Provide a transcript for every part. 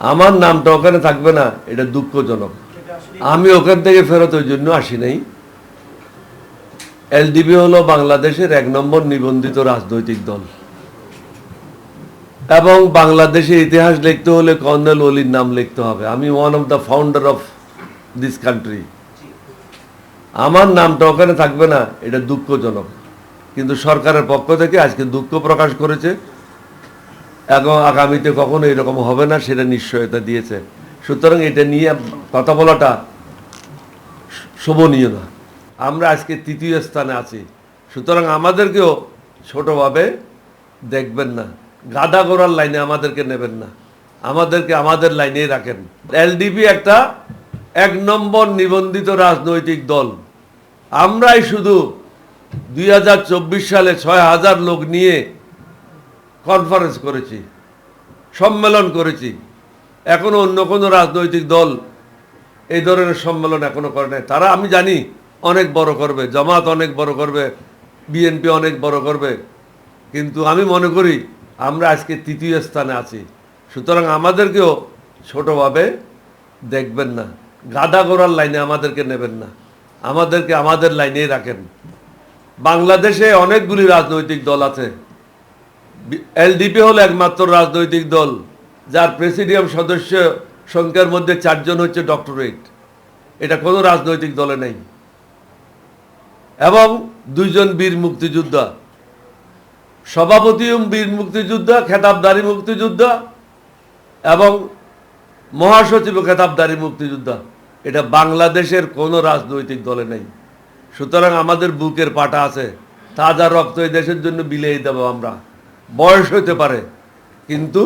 আমার নামটা ওখানে থাকবে না, এটা দুঃখজনক। আমি ওখান থেকে ফেরত ওই জন্য আসি নাই। এলডিপি হলো বাংলাদেশের এক নম্বর নিবন্ধিত রাজনৈতিক দল। এবং বাংলাদেশের ইতিহাস লিখতে হলে কর্নেল অলির নাম লিখতে হবে। আমি one of the founder of this country আমার নামটা ওখানে থাকবে না, এটা দুঃখজনক। কিন্তু সরকারের পক্ষ থেকে আজকে দুঃখ প্রকাশ করেছে। এবং আগামীতে কখনো এরকম হবে না, সেটা নিশ্চয়তা দিয়েছে। সুতরাং এটা নিয়ে কথা বলাটা শোভনীয় না। আমরা আজকে তৃতীয় স্থানে আছি। সুতরাং আমাদেরকেও ছোটোভাবে দেখবেন না। গাদা গোড়ার লাইনে আমাদেরকে নেবেন না। আমাদেরকে আমাদের লাইনেই রাখেন। এলডিপি একটা এক নম্বর নিবন্ধিত রাজনৈতিক দল। আমরাই শুধু দুই হাজার চব্বিশ সালে ছয় হাজার লোক নিয়ে কনফারেন্স করেছি, সম্মেলন করেছি। এখনও অন্য কোনো রাজনৈতিক দল এই ধরনের সম্মেলন এখনও করে নাই। তারা, আমি জানি, অনেক বড় করবে, জামাত অনেক বড় করবে, বিএনপি অনেক বড় করবে। কিন্তু আমি মনে করি, আমরা আজকে তৃতীয় স্থানে আছি। সুতরাং আমাদেরকেও ছোটোভাবে দেখবেন না, গাদা গোড়ার লাইনে আমাদেরকে নেবেন না। আমাদেরকে আমাদের লাইনেই রাখেন। বাংলাদেশে অনেকগুলি রাজনৈতিক দল আছে এলডিপি হলো একমাত্র রাজনৈতিক দল, যার প্রেসিডিয়াম সদস্য সংখ্যার মধ্যে চারজন হচ্ছে ডক্টরেট। এটা কোনো রাজনৈতিক দলে নেই। এবং দুইজন বীর মুক্তিযোদ্ধা। সভাপতিও বীর মুক্তিযোদ্ধা, খেতাবদারী মুক্তিযোদ্ধা এবং মহাসচিব খেতাবদারী মুক্তিযোদ্ধা। এটা বাংলাদেশের কোনো রাজনৈতিক দলে নেই। সুতরাং আমাদের বুকের পাটা আছে, তাজা রক্ত এই দেশের জন্য বিলিয়ে দেবো আমরা। বয়স হতে পারে, কিন্তু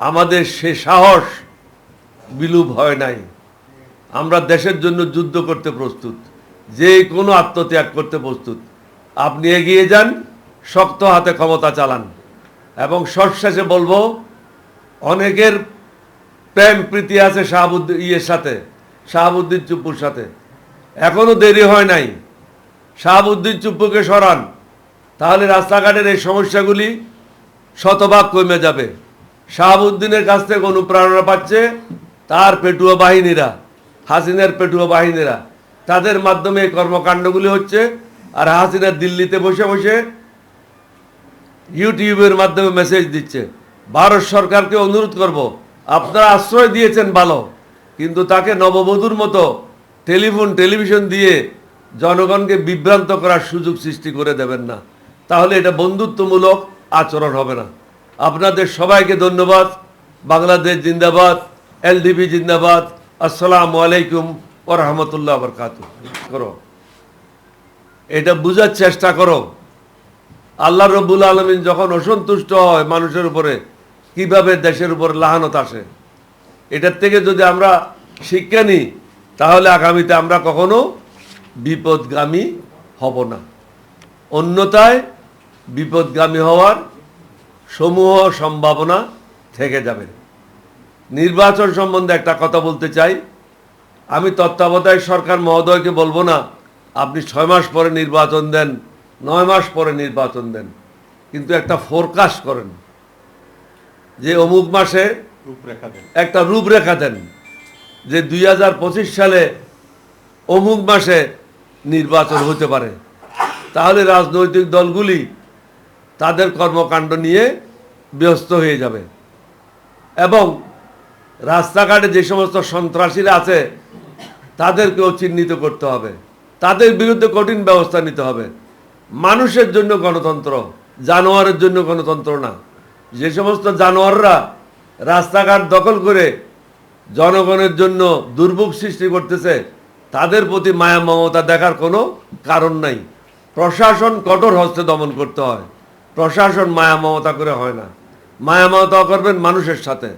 আমাদের সে সাহস বিলুপ হয় নাই। আমরা দেশের জন্য যুদ্ধ করতে প্রস্তুত, যে কোনো আত্মত্যাগ করতে প্রস্তুত। আপনি এগিয়ে যান, শক্ত হাতে ক্ষমতা চালান। এবং সর্বশেষে বলব, অনেকের প্রেম প্রীতি আছে শাহাবুদ্দিন ইয়ের সাথে, শাহাবুদ্দিন চুপ্পুর সাথে। এখনও দেরি হয় নাই। শাহাবুদ্দিন চুপ্পুকে সরান। তাহলে রাস্তাঘাটের এই সমস্যাগুলি শতভাগ কমে যাবে। শাহাবুদ্দিনের কাছ থেকে অনুপ্রেরণা পাচ্ছে তার পেটুয়া বাহিনীরা, হাসিনার পেটুয়া বাহিনীরা। তাদের মাধ্যমে এই কর্মকাণ্ডগুলি হচ্ছে আর হাসিনা দিল্লিতে বসে বসে ইউটিউবের মাধ্যমে মেসেজ দিচ্ছে। ভারত সরকারকে অনুরোধ করব, আপনারা আশ্রয় দিয়েছেন ভালো, কিন্তু তাকে নববধূর মতো টেলিফোন, টেলিভিশন দিয়ে জনগণকে বিভ্রান্ত করার সুযোগ সৃষ্টি করে দেবেন না। তাহলে এটা বন্ধুত্বমূলক আচরণ হবে না। আপনাদের সবাইকে ধন্যবাদ। বাংলাদেশ জিন্দাবাদ এলডিপি জিন্দাবাদ। আসসালামু আলাইকুম ও রহমতুল্লাহ বরকাত করো। এটা বুঝার চেষ্টা করো। আল্লাহ রব্বুল আলমিন যখন অসন্তুষ্ট হয় মানুষের উপরে, কীভাবে দেশের উপর লাহানত আসে? এটার থেকে যদি আমরা শিক্ষা নিই, তাহলে আগামীতে আমরা কখনো বিপদগামী হব না। অন্যথায় বিপদগামী হওয়ার সমূহ সম্ভাবনা থেকে যাবে। নির্বাচন সম্বন্ধে একটা কথা বলতে চাই। আমি তত্ত্বাবধায়ক সরকার মহোদয়কে বলব না আপনি ছয় মাস পরে নির্বাচন দেন নয় মাস পরে নির্বাচন দেন কিন্তু একটা ফোরকাস্ট করেন। যে অমুক মাসে রূপরেখা দেন। একটা রূপরেখা দেন যে দুই হাজার পঁচিশ সালে অমুক মাসে নির্বাচন হতে পারে। তাহলে রাজনৈতিক দলগুলি তাদের কর্মকাণ্ড নিয়ে ব্যস্ত হয়ে যাবে। এবং রাস্তাঘাটে যে সমস্ত সন্ত্রাসীরা আছে, তাদেরকেও চিহ্নিত করতে হবে। তাদের বিরুদ্ধে কঠিন ব্যবস্থা নিতে হবে। মানুষের জন্য গণতন্ত্র, জানোয়ারের জন্য গণতন্ত্র না। যে সমস্ত জানোয়াররা রাস্তাঘাট দখল করে জনগণের জন্য দুর্ভোগ সৃষ্টি করতেছে, তাদের প্রতি মায়া মমতা দেখার কোনো কারণ নাই। প্রশাসন কঠোর হস্তে দমন করতে হয়। প্রশাসন মায়া মমতা করে হয় না। মায়া মমতা করবেন মানুষের সাথে।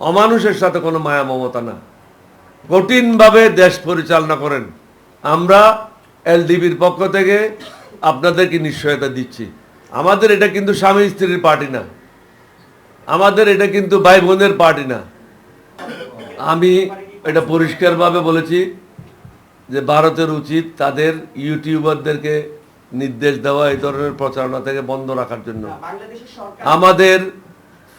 অমানুষের সাথে কোনো মায়া মমতা না। কঠিনভাবে দেশ পরিচালনা করেন। আমরা এলডিবির পক্ষ থেকে আপনাদেরকে নিশ্চয়তা দিচ্ছি। আমাদের এটা কিন্তু স্বামী স্ত্রীর পার্টি না। আমাদের এটা কিন্তু ভাই বোনের পার্টি না। আমি এটা পরিষ্কারভাবে বলেছি যে ভারতের উচিত তাদের ইউটিউবারদেরকে নির্দেশ দেওয়া এই ধরনের প্রচারণা থেকে বন্ধ রাখার জন্য। আমাদের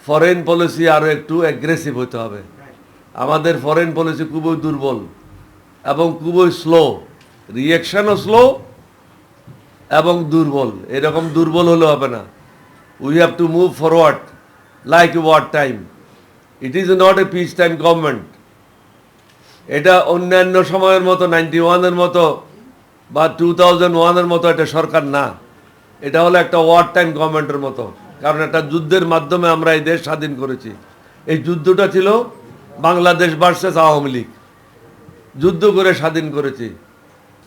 ফরেন পলিসি আরও একটু অ্যাগ্রেসিভ হতে হবে। আমাদের ফরেন পলিসি খুবই দুর্বল এবং খুবই স্লো রিয়েকশনও স্লো এবং দুর্বল। এরকম দুর্বল হলে হবে না। We have to move forward like war time it is not a peace time government এটা অন্যান্য সময়ের মতো নাইনটি ওয়ানের মতো বা টু থাউজেন্ড ওয়ানের মতো এটা সরকার না। এটা হলো একটা ওয়ার টাইম গভর্নমেন্টের মতো। কারণ একটা যুদ্ধের মাধ্যমে আমরা এই দেশ স্বাধীন করেছি। এই যুদ্ধটা ছিল বাংলাদেশ ভার্সেস আওয়ামী লীগ। যুদ্ধ করে স্বাধীন করেছি।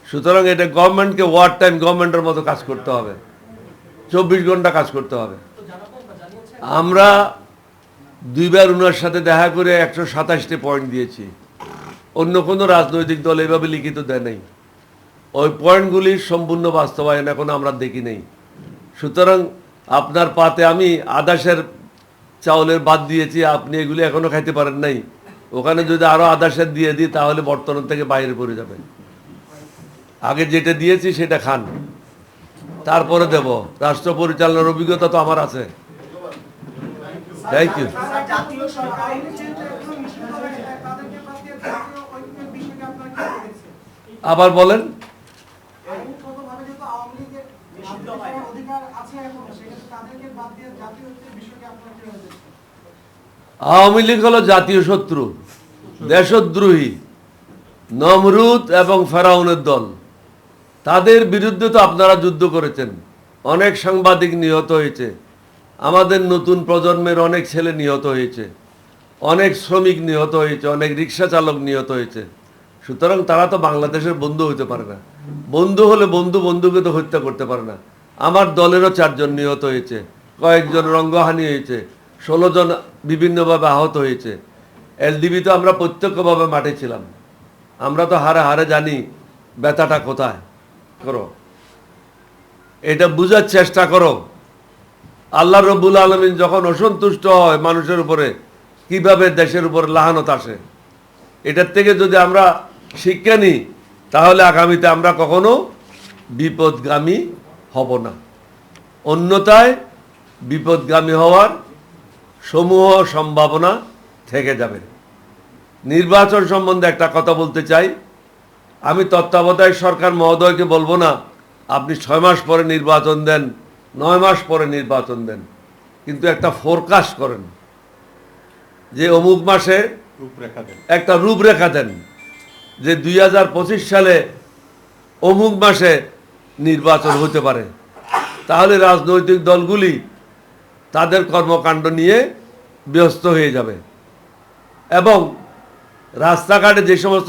সুতরাং এটা গভর্নমেন্টকে ওয়ার টাইম গভর্নমেন্টের মতো কাজ করতে হবে। চব্বিশ ঘণ্টা কাজ করতে হবে। আমরা দুইবার ওনার সাথে দেখা করে একশো সাতাশটি পয়েন্ট দিয়েছি। অন্য কোনো রাজনৈতিক দল এভাবে লিখিত দেয় নাই। ওই পয়েন্টগুলির সম্পূর্ণ বাস্তবায়ন এখন আমরা দেখি নেই। সুতরাং আপনার পাতে আমি আদাসের চাউলের বাদ দিয়েছি, আপনি এগুলি এখনও খাইতে পারেন নাই। ওখানে যদি আরও আদাসের দিয়ে দিই, তাহলে বর্তমান থেকে বাইরে পড়ে যাবেন আগে যেটা দিয়েছি সেটা খান। তারপরে দেব। রাষ্ট্র পরিচালনার অভিজ্ঞতা তো আমার আছে। থ্যাংক ইউ আবার জাতীয় সরকার আইনে যেহেতু একদম নিষিদ্ধ হয়েছে, তাদেরকে বাদ দিয়ে জাতীয় ঐক্যের বিষয়টি আপনারা কি বলেছেন? আবার বলেন আইনগতভাবে যেহেতু আওয়ামী লীগের রাজনীতি করার অধিকার আছে এখনও, সেক্ষেত্রে তাদেরকে বাদ দিয়ে জাতীয় ঐক্যের বিষয়টি আপনারা কীভাবে দেখছেন? আওয়ামী লীগ হলো জাতীয় শত্রু, দেশদ্রোহী, নমরুদ এবং ফেরাউনের দল। তাদের বিরুদ্ধে তো আপনারা যুদ্ধ করেছেন। অনেক সাংবাদিক নিহত হয়েছে। আমাদের নতুন প্রজন্মের অনেক ছেলে নিহত হয়েছে। অনেক শ্রমিক নিহত হয়েছে, অনেক রিক্সা চালক নিহত হয়েছে। সুতরাং তারা তো বাংলাদেশের বন্ধু হতে পারে না। বন্ধু হলে বন্ধু, বন্ধুকে তো হত্যা করতে পারে না। আমার দলেরও চারজন নিহত হয়েছে। কয়েকজন রঙ্গহানি হয়েছে। ষোলো জন বিভিন্নভাবে আহত হয়েছে। এলডিবি তো আমরা প্রত্যক্ষভাবে মাঠে ছিলাম। আমরা তো হারে হারে জানি ব্যথাটা কোথায়। করো। এটা বুঝার চেষ্টা করো। আল্লাহ রব্বুল আলমিন যখন অসন্তুষ্ট হয় মানুষের উপরে, কীভাবে দেশের উপর লাহানত আসে? এটার থেকে যদি আমরা শিক্ষা নিই, তাহলে আগামীতে আমরা কখনো বিপদগামী হব না। অন্যথায় বিপদগামী হওয়ার সমূহ সম্ভাবনা থেকে যাবে। নির্বাচন সম্বন্ধে একটা কথা বলতে চাই। আমি তত্ত্বাবধায়ক সরকার মহোদয়কে বলব না আপনি ছয় মাস পরে নির্বাচন দেন নয় মাস পরে নির্বাচন দেন। কিন্তু একটা ফোরকাস্ট করেন যে অমুক মাসে রূপরেখা দেন। একটা রূপরেখা দেন যে দুই হাজার পঁচিশ সালে অমুক মাসে নির্বাচন হতে পারে। তাহলে রাজনৈতিক দলগুলি কর্মকাণ্ড নিয়ে ব্যস্ত হয়ে যাবে। এবং রাস্তাঘাটে যে সমস্ত